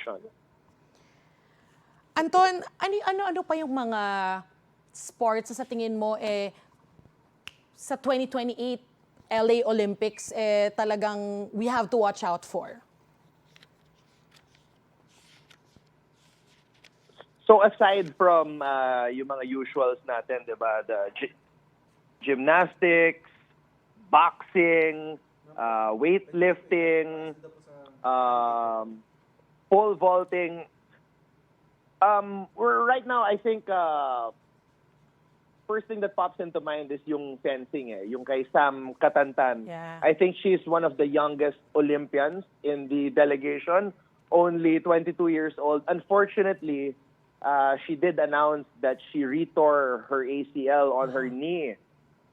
mission. Anton, ano, ano, ano pa yung mga sports sa tingin mo eh sa 2028 LA Olympics eh talagang we have to watch out for? So aside from uh, yung mga usuals natin, 'di ba, the gy- gymnastics, boxing, uh, weightlifting, um, pole vaulting, um, we're right now I think uh, first thing that pops into mind is yung fencing eh, yung kay Sam Katantan. Yeah. I think she's one of the youngest Olympians in the delegation, only 22 years old. Unfortunately, uh, she did announce that she retore her ACL on her knee.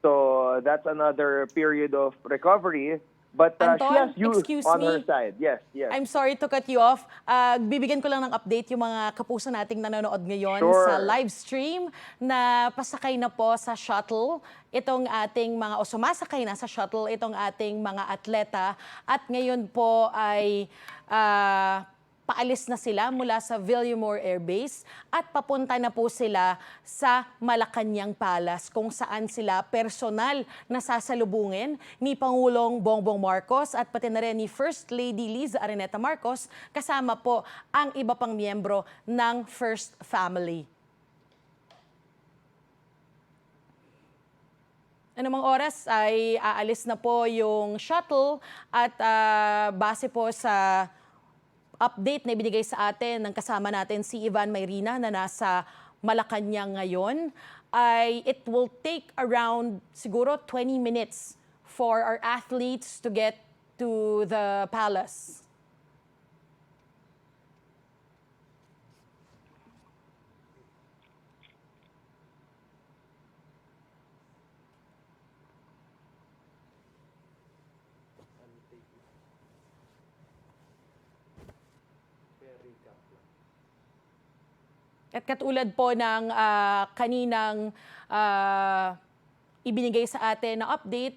So that's another period of recovery. But uh, she Anton, has youth excuse on me. her side. Yes, yes. I'm sorry to cut you off. Ah, bibigyan ko lang ng update yung mga kapuso nating nanonood ngayon Sure. sa live stream na pasakay na po sa shuttle itong ating mga o sumasakay na sa shuttle itong ating mga atleta at ngayon po ay ah, paalis na sila mula sa Villamore Air Base at papunta na po sila sa Malacanang Palace kung saan sila personal na sasalubungin ni Pangulong Bongbong Marcos at pati na rin ni First Lady Liza Araneta Marcos kasama po ang iba pang miyembro ng First Family. Anumang oras ay aalis na po yung shuttle at ah, base po sa update na ibinigay sa atin ng kasama natin si Ivan Mayrina na nasa Malacanang ngayon ay it will take around siguro 20 minutes for our athletes to get to the palace. At katulad po ng ah, kaninang ah, ibinigay sa atin na update,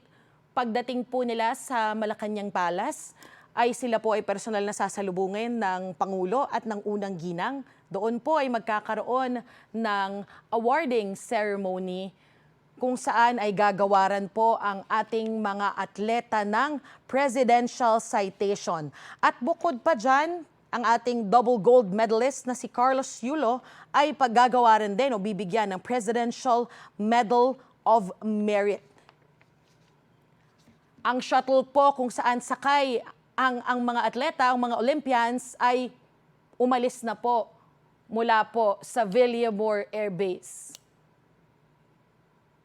pagdating po nila sa Malacanang Palace, ay sila po ay personal na sasalubungin ng Pangulo at ng unang ginang. Doon po ay magkakaroon ng awarding ceremony kung saan ay gagawaran po ang ating mga atleta ng Presidential Citation. At bukod pa dyan, ang ating double gold medalist na si Carlos Yulo ay paggagawaran din o bibigyan ng Presidential Medal of Merit. Ang shuttle po kung saan sakay ang, ang mga atleta, ang mga Olympians ay umalis na po mula po sa Villamore Air Base.